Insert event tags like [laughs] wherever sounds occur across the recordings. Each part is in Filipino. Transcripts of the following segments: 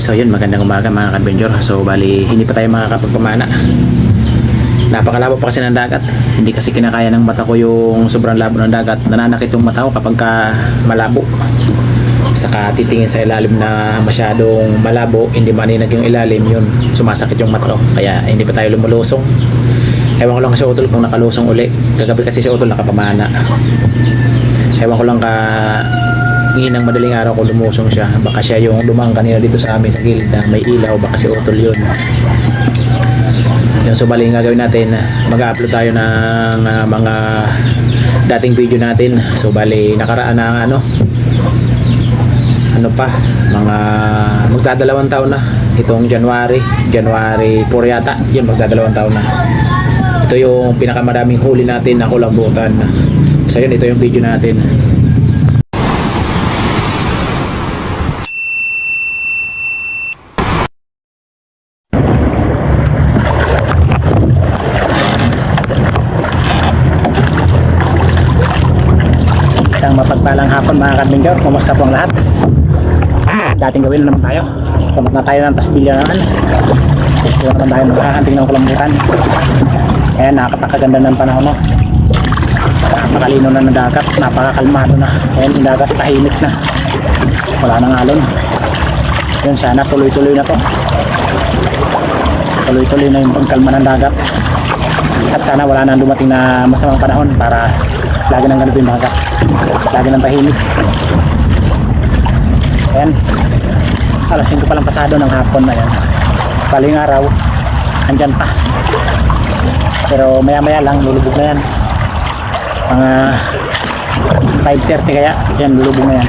So yun, magandang umaga mga kadventure. So bali, hindi pa tayo makakapagpamana. Napakalabo pa kasi ng dagat. Hindi kasi kinakaya ng mata ko yung sobrang labo ng dagat. Nananakit yung mata ko kapag ka malabo. Saka titingin sa ilalim na masyadong malabo, hindi maninag yung ilalim, yun, sumasakit yung mata ko. Kaya hindi pa tayo lumulusong. Ewan ko lang si Utol kung nakalusong uli. Kagabi kasi si Utol nakapamana. Ewan ko lang ka ng madaling araw ko lumusong siya. Baka siya yung lumang kanina dito sa amin sa gilid na may ilaw. Baka si Utol yun. Yung so bali nga gawin natin, mag-upload tayo ng ah, mga dating video natin. So bali nakaraan na ano, ano pa, mga magdadalawang taon na. Itong January, January 4 yata, yun magdadalawang taon na. Ito yung pinakamaraming huli natin na kulambutan. So yun, ito yung video natin. Isang mapagpalang hapon mga kadminggaw. Kumusta po ang lahat? Dating gawin na naman tayo. Kamot na tayo ng pastilya naman. Huwag naman tayo maghahanting ng kulambutan. Ayan, nakakapakaganda ng panahon no. Napakalino na ng dagat. Napakakalmado na. Ayan, yung dagat tahimik na. Wala nang alon. Yun, sana tuloy-tuloy na to. Tuloy-tuloy na yung pagkalma ng dagat. At sana wala nang dumating na masamang panahon para lagi nang ganito yung dagat. Lagi nang tahimik. Ayan. Alas 5 pa lang pasado ng hapon na yan. Baling araw, andyan pa. Pero maya maya lang, lulubog na yan. Mga 5.30 kaya, yan, lulubog na yan.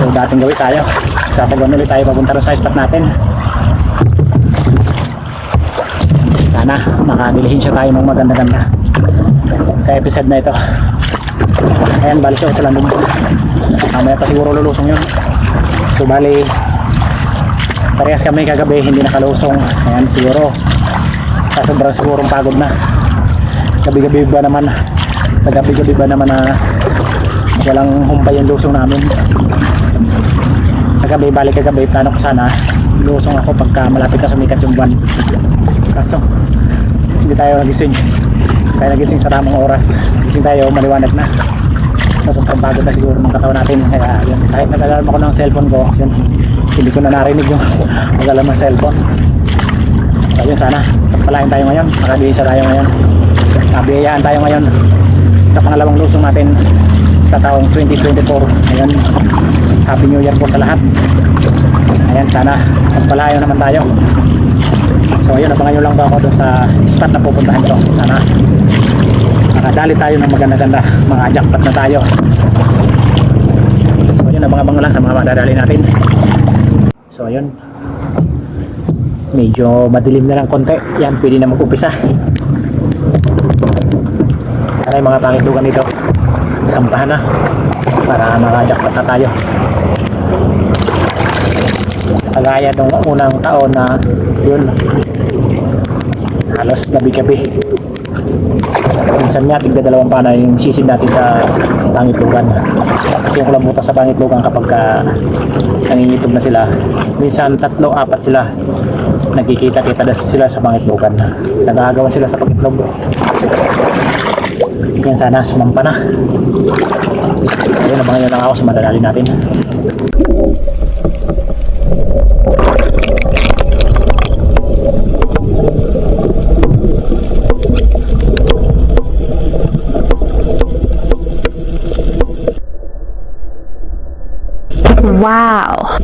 So dating gawin tayo. Sasagon ulit tayo papunta rin sa spot natin. Sana makadilihin siya tayo ng maganda-ganda sa episode na ito. Ayan, bali siya ito lang dun. Mamaya pa siguro lulusong yun. So bali, parehas kami kagabi hindi nakalusong. Ayan, siguro sa sobrang sigurong pagod na. Gabi-gabi ba naman, sa gabi-gabi ba naman na walang humpay yung lusong namin. Kagabi, balik kagabi, plano ko sana lusong ako pagka malapit na sumikat yung buwan. Kaso, hindi tayo nagising. Tayo nagising sa tamang oras. Gising tayo, maliwanag na. So, sobrang pagod na siguro ng katawan natin. Kaya, yun, kahit nag-alarm ako ng cellphone ko, yun, hindi ko na narinig yung [laughs] mag-alarm ng cellphone. So, yun sana. Palain tayo ngayon. Makabihisa tayo ngayon. Nabiyayaan tayo ngayon sa pangalawang lusong natin sa taong 2024. Ayan. Happy New Year po sa lahat. Ayan, sana magpalayo naman tayo. So ayun, abangan nyo lang ba ako doon sa spot na pupuntahan ko. Sana makadali tayo ng maganda-ganda. Mga jackpot na tayo. So ayun, abang-abang lang sa mga madadali natin. So ayun. Medyo madilim na lang konti. Yan, pwede na mag-upisa. Sana yung mga pangitugan dito. Sampahan na. Para mga jackpot na tayo. Kagaya nung unang taon na yun, halos gabi-gabi. Minsan nga, tigda dalawang pana yung sisid natin sa pangitlugan. Kasi yung kulambutan sa pangitlugan kapag ka nangingitog na sila, minsan tatlo, apat sila. Nagkikita-kita na sila sa pangitlugan. Nagagawa sila sa pangitlog. Yan sana, sumampa na. Ayun, abangan nyo lang ako sa madadali natin. Wow.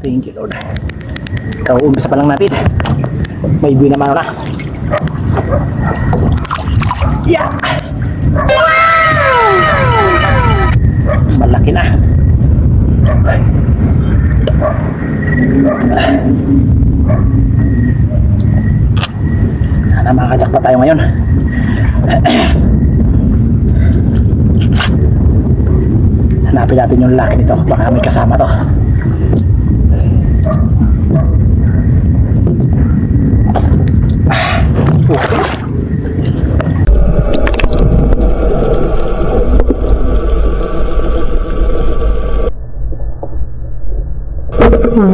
Thank you, Lord. Ikaw, umpisa pa lang natin. May view naman na. Yeah! Malaki na. Sana makakajakpa tayo ngayon. Hanapin natin yung lalaki nito. Baka may kasama to.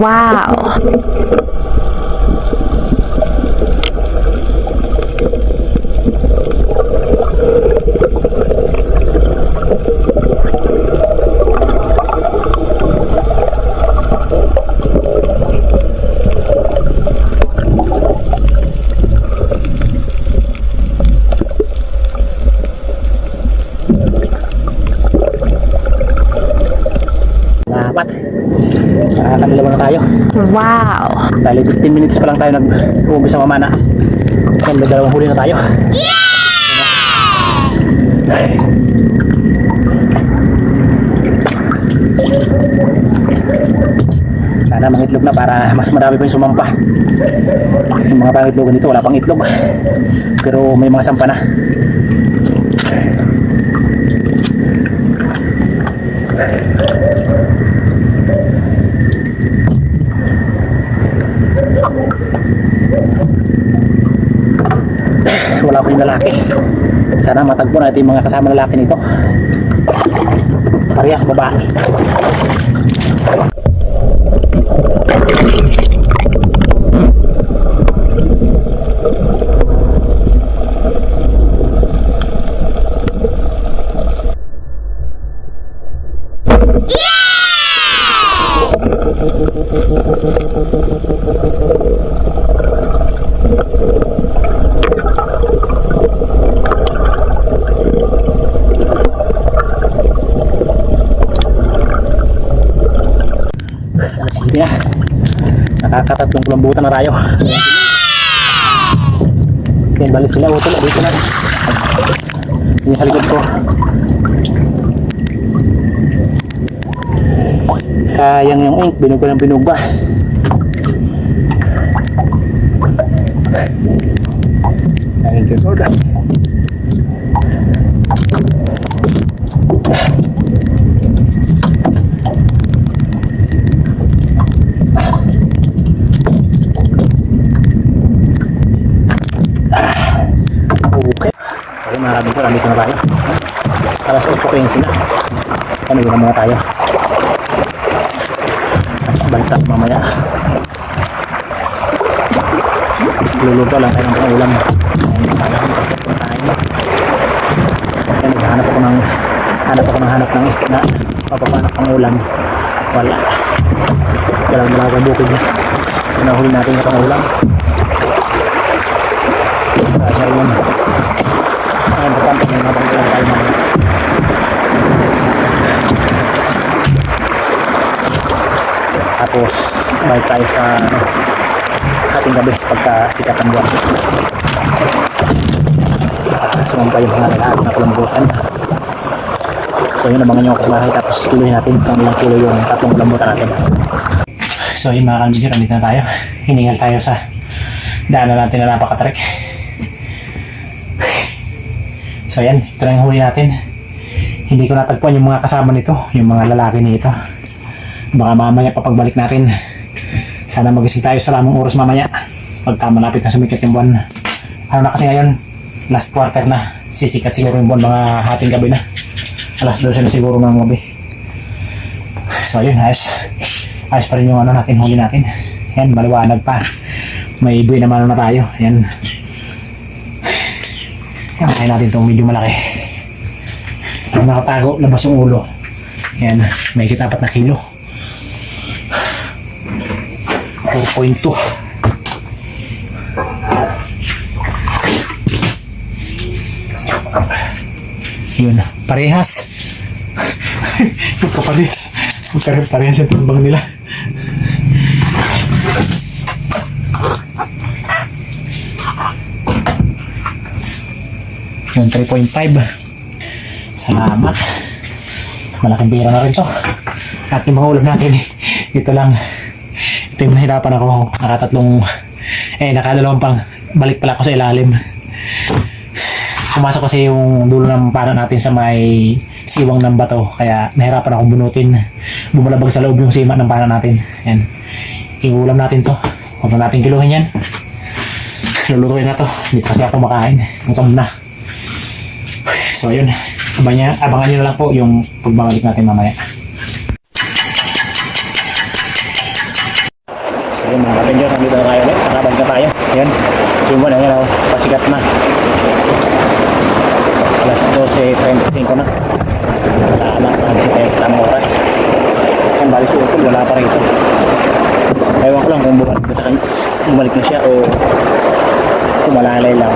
Wow. Wow. Dahil 15 minutes pa lang tayo nag-uumpisa mamana. Yan, may dalawang huli na tayo. Sana mga itlog na para mas marami pa yung sumampa. Yung mga pangitlogan dito, wala pang itlog. Pero may mga sampa na. Wala ko yung lalaki. Sana matagpo natin yung mga kasama lalaki nito. Parehas babae. Alas 7 na. Kulambutan na tayo. Okay, balik sila. Utol, dito na. Yung sa likod ko. Sayang yung ink. Binog ko ng binog ba? Thank you, Lord. Okay. So, marami ko. Nandito na tayo. Alas 8.15 na. Ano yun na muna tayo. Balik sa mamaya. Luluto lang tayo ng pangulam. Kaya naghahanap ako ng hanap ako ng hanap ng isda papapanak ng ulam. Wala. Walang malagang bukid na. Pinahuli natin sa pangulam. Balik tayo sa ating gabi pagka ang buwan. Uh, yung mga lahat na kulambutan. So yun, abangan nyo ako sa tapos kilohin natin kung ilang kilo yung tatlong kulambutan natin. So yun mga kalmidyo, nandito na tayo. Hiningal tayo sa daanan natin na napakatrek. So yan, ito na yung huli natin. Hindi ko natagpuan yung mga kasama nito, yung mga lalaki nito. Baka mamaya pa pagbalik natin. Sana magising tayo sa lamang oras mamaya. Pagka malapit na sumikat yung buwan. Ano na kasi ngayon? Last quarter na. Sisikat siguro yung buwan mga hating gabi na. Alas 12 na siguro ng gabi. So yun, ayos. Ayos pa rin yung ano natin, huli natin. Yan, maliwanag pa. May buhay naman na tayo. Yan. Yan, kain natin itong medyo malaki. Nakatago, labas yung ulo. Yan, may kitapat na kilo. 4.2. Yun, parehas. [laughs] Parehas. Parehas, yung timbang nila. Yun, 3.5. Salamat. Malaking pera na rin to. At yung mga ulam natin, [laughs] ito lang. Ito yung nahirapan ako. Nakatatlong, eh, nakadalawang pang balik pala ako sa ilalim. Pumasok kasi yung dulo ng pano natin sa may siwang ng bato. Kaya nahirapan akong bunutin. Bumalabag sa loob yung sima ng pano natin. Yan. Iulam natin to. Huwag na natin kiluhin yan. Lulutuin na to. Hindi kasi ako makain. Gutom na. So. Abangan, abangan nyo na lang po yung pagbabalik natin mamaya. So yun mga kapinyo, nandito na tayo ulit. Nakabalik na tayo. Ayan. Yung mo na yan ako. Pasikat na. Alas 12.35 na. Tama. Alis tayo sa tamang oras. Yan, balik si Utol. Wala pa rito. Ewan ko lang kung bumalik na sa kanya. Bumalik na siya o kumalalay lang.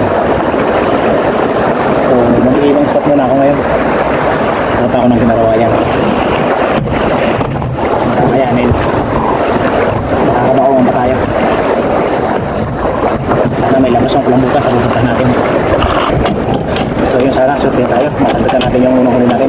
So, mag-iibang spot muna ako ngayon. Dapat ako ng kinarawayan. Makakayanin. Makakabakuhan pa tayo. Sana may labas yung kulang bukas sa pupuntahan natin. So yun sana, survey tayo. Makagatan natin yung unang huli natin.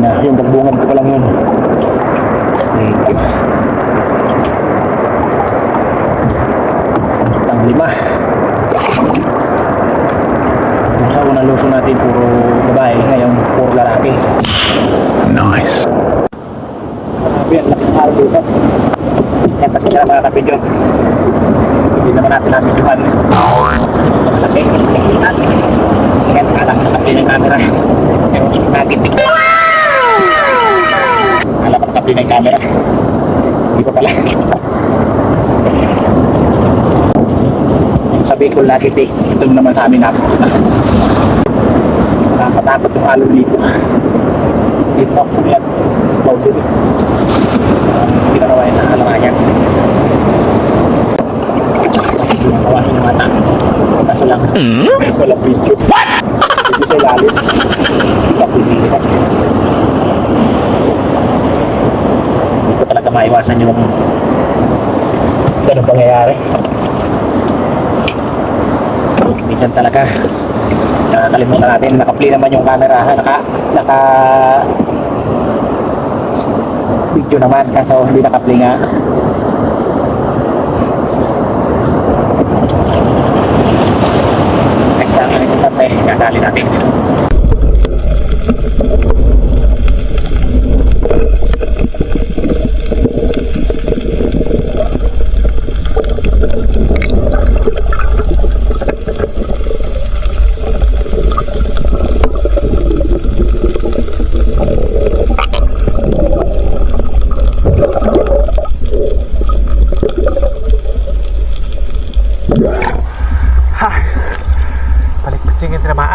Kanina, yung pagbungad ko pa lang yun. Thank you. Ang lima. Yung sa unang luso natin, puro babae. Ngayon, puro lalaki. Nice. Grabe, ang laking araw dito. Yan, pasensya na mga kapidyo. Hindi naman natin namin yung ano. Malaki. At, yan, alam na kapli ng camera. Pero, nagitik. Alam ko kapli ng camera. Hindi ko pala. Bicol nagitik. Ito naman sa amin natin. Nakakatakot yung alon dito. Dito ako sa yan. Boundary pinarawayan sa halangan Nawasan yung mata. Kaso lang, walang video. What? Dito sa ilalim. Ka pumili Hindi ko talaga maiwasan yung ganun pangyayari. Minsan talaga, nakakalimutan natin, naka-play naman yung camera, naka, naka, video naman kaso hindi naka-play nga. Ano yung tape nadali natin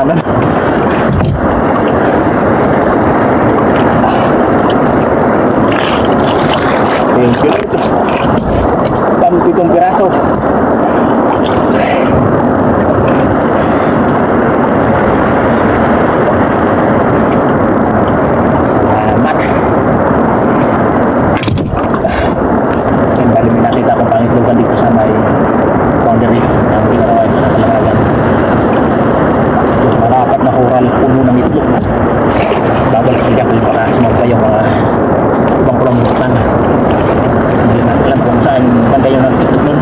iwanan. Thank you. Dami pitong piraso. Salamat. Yan, bali may nakita akong pangitlugan dito sa may boundary ng Pinarawan sa Katalaragan. Yung marapat na coral, puno ng itlog. Bawal siya kung baka sumagpa yung mga ibang kulambutan. Hindi natin alam kung saan banda yung itlog nun.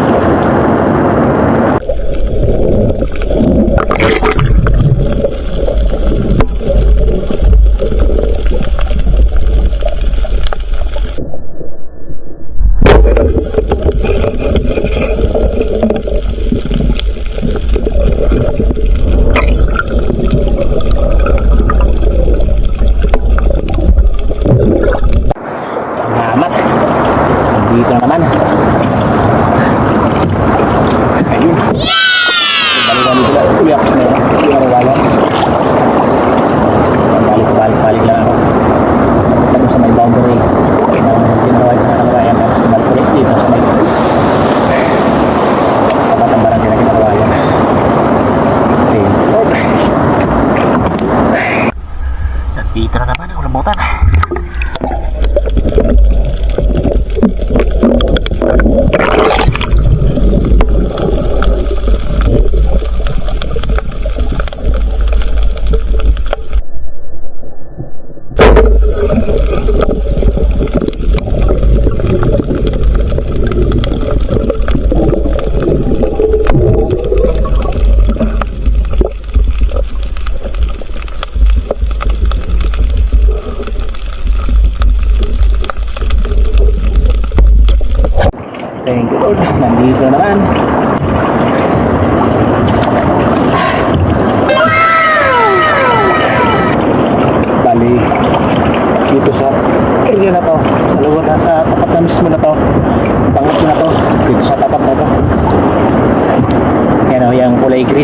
Salamat. Nandito na naman. Ayun. Balik-balik ko lang. Uli ako sa meron. Uli ako wala. Balik-balik-balik lang ako. Tapos sa may boundary. ng ginawa sa kalagayan. Tapos balik ulit dito sa may tapat ang barangay na ginawa yan. Thank you, Lord. Nandito na naman ang lambutan. Thank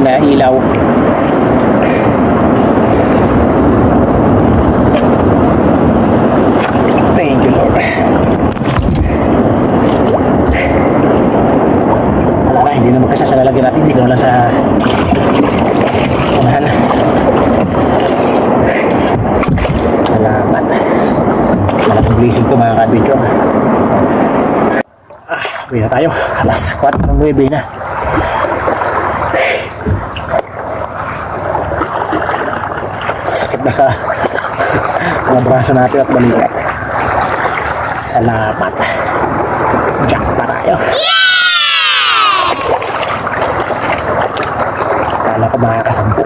na ilaw. Thank you Lord. Wala na, hindi na magkasa sa lalagyan natin. Hindi ko na lang sa unahan. Salamat. Malaking blessing ko mga ka-adventure. Ah, uwi tayo. Alas 4 ng 9 na. Na sa mga braso natin at balikat. Salamat. Jack pa tayo. Kala ko makakasampu.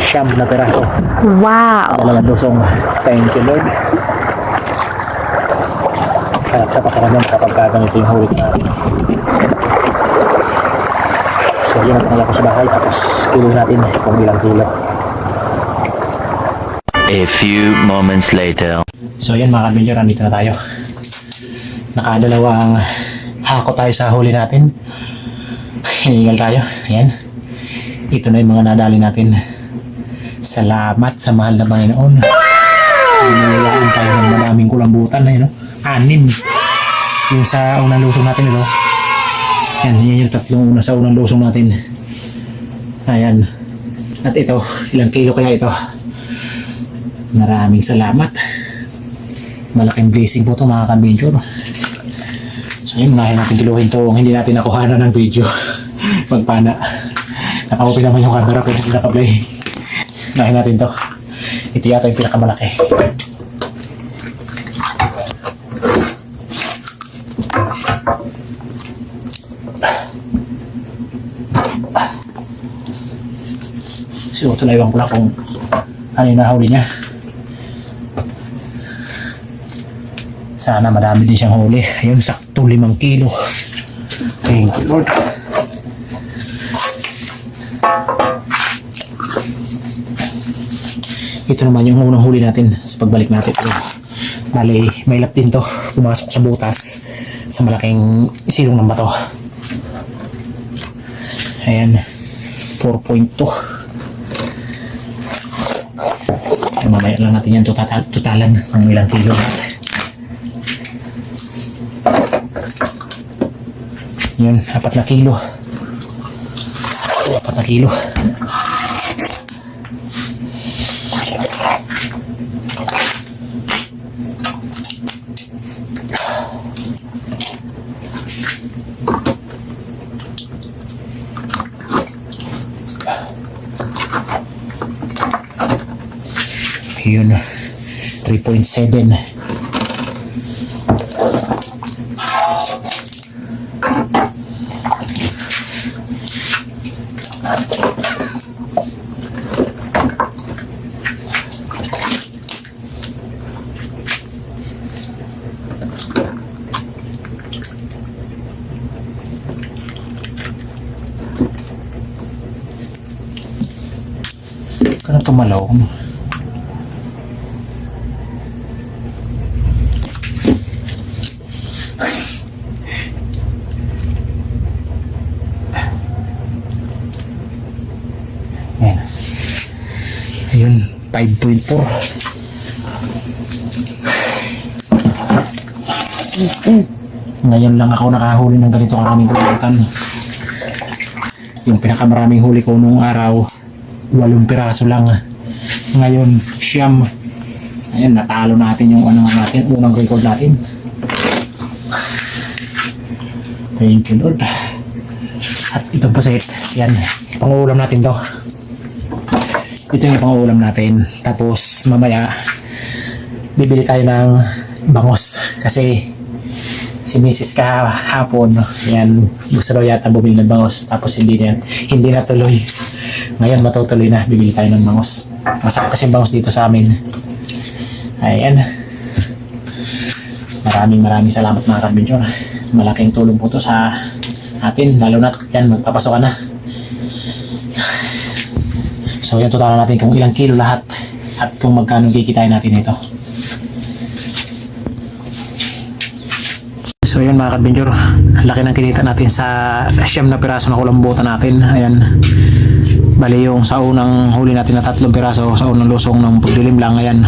Siyam na peraso. Wow. Dalawang dosong thank you Lord. Sarap sa pakiramdam kapag gaganito yung huli natin. So yun ang pangala ko sa bahay tapos kilo natin kung ilang kilo. A few moments later. So yan mga kabinyor, andito na tayo. Nakadalawang hako tayo sa huli natin. Hiningal tayo. Ayan. Ito na yung mga nadali natin. Salamat sa mahal na Panginoon. Binilayaan tayo ng maraming kulambutan na yun. No? Anim. Yung sa unang lusong natin ito. Yan, yan yung tatlong una sa unang lusong natin. Ayan. At ito, ilang kilo kaya ito? Maraming salamat. Malaking blessing po ito mga ka-adventure. So yun, unahin natin kiluhin to hindi natin nakuhanan ng video. [laughs] Magpana. Nakaupin naman yung camera pero hindi nakaplay. Unahin natin to. Ito yata yung pinakamalaki. So, ito na iwan ko lang kung ano yung nahuli niya. Sana madami din siyang huli. Ayun, sakto limang kilo. Thank you, Lord. Ito naman yung unang huli natin sa pagbalik natin. Bali, may lap din to. Pumasok sa butas sa malaking silong ng bato. Ayan. 4.2 Ay, mamaya lang natin yan tutal tutalan ng ilang kilo lahat. Yun, apat na kilo. Apat na kilo. Yun, 3.7. Ayun, 5.4. Ngayon lang ako nakahuli ng ganito karaming kulakan. Yung pinakamaraming huli ko nung araw, walong piraso lang. Ngayon, siyam. Ayan, natalo natin yung ano natin, unang record natin. Thank you, Lord. At itong pasit, yan, pangulam natin to. Ito yung pangulam natin. Tapos, mamaya, bibili tayo ng bangos. Kasi, si Mrs. kahapon, yan, gusto daw yata bumili ng bangos. Tapos, hindi na, hindi na tuloy. Ngayon, matutuloy na, bibili tayo ng bangos. Masarap kasi bangos dito sa amin. Ayan. Maraming maraming salamat mga kabinyor. Malaking tulong po to sa atin. Lalo na yan, magpapasok na. So yan, total natin kung ilang kilo lahat at kung magkano kikitain natin ito. So yun mga kadbenjor, ang laki ng kinita natin sa siyam na piraso na kulambutan natin. Ayan. Bali yung sa unang huli natin na tatlong piraso sa unang lusong ng pagdilim lang. Ayan.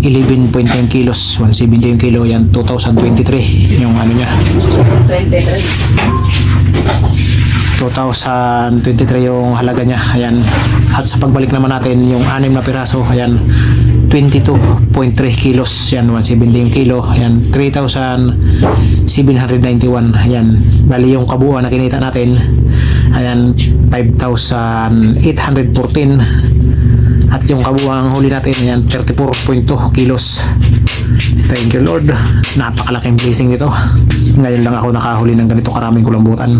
11.10 kilos, 170 yung kilo, yan 2023 yung ano niya. 2023 yung halaga niya. Ayan. At sa pagbalik naman natin yung anim na piraso, ayan 22.3 kilos, yan 170 yung kilo, ayan 3,791. Ayan. Bali yung kabuuan na kinita natin, ayan 5,814 at yung kabuuan huli natin ayan 34.2 kilos. Thank you Lord. Napakalaking blessing nito. Ngayon lang ako nakahuli ng ganito karaming kulambutan.